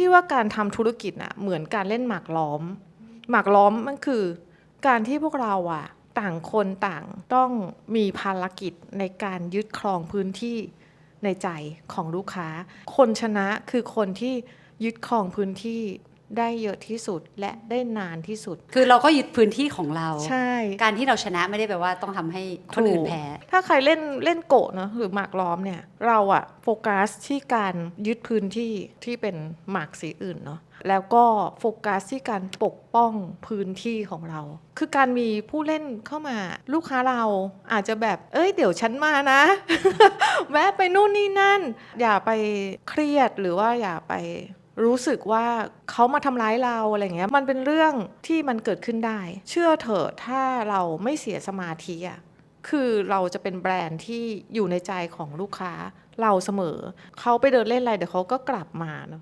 ที่ว่าการทำธุรกิจน่ะเหมือนการเล่นหมากล้อม หมากล้อมมันคือการที่พวกเราอะต่างคนต่างต้องมีภารกิจในการยึดครองพื้นที่ในใจของลูกค้า คนชนะคือคนที่ยึดครองพื้นที่ ได้เยอะที่สุดและได้นานที่สุด คือเราก็ยึดพื้นที่ของเรา ใช่ การที่เราชนะไม่ได้แปลว่าต้องทำให้คนอื่นแพ้ ถ้าใครเล่นเล่นโกะเนอะหรือหมากล้อมเนี่ยเราอะโฟกัสที่การยึดพื้นที่ที่เป็นหมากสีอื่นเนาะแล้วก็โฟกัสที่การปกป้องพื้นที่ของเรา คือการมีผู้เล่นเข้ามา ลูกค้าเราอาจจะแบบ เอ้ย เดี๋ยวฉันมานะ แวะไปนู่นนี่นั่น อย่าไปเครียดหรือว่าอย่าไป รู้สึกว่าเขามาทำร้ายเราอะไรเงี้ยมันเป็นเรื่องที่มันเกิดขึ้นได้ เชื่อเถอะถ้าเราไม่เสียสมาธิอะคือเราจะเป็นแบรนด์ที่อยู่ในใจของลูกค้าเราเสมอ เขาไปเดินเล่นอะไรเดี๋ยวเขาก็กลับมาเนาะ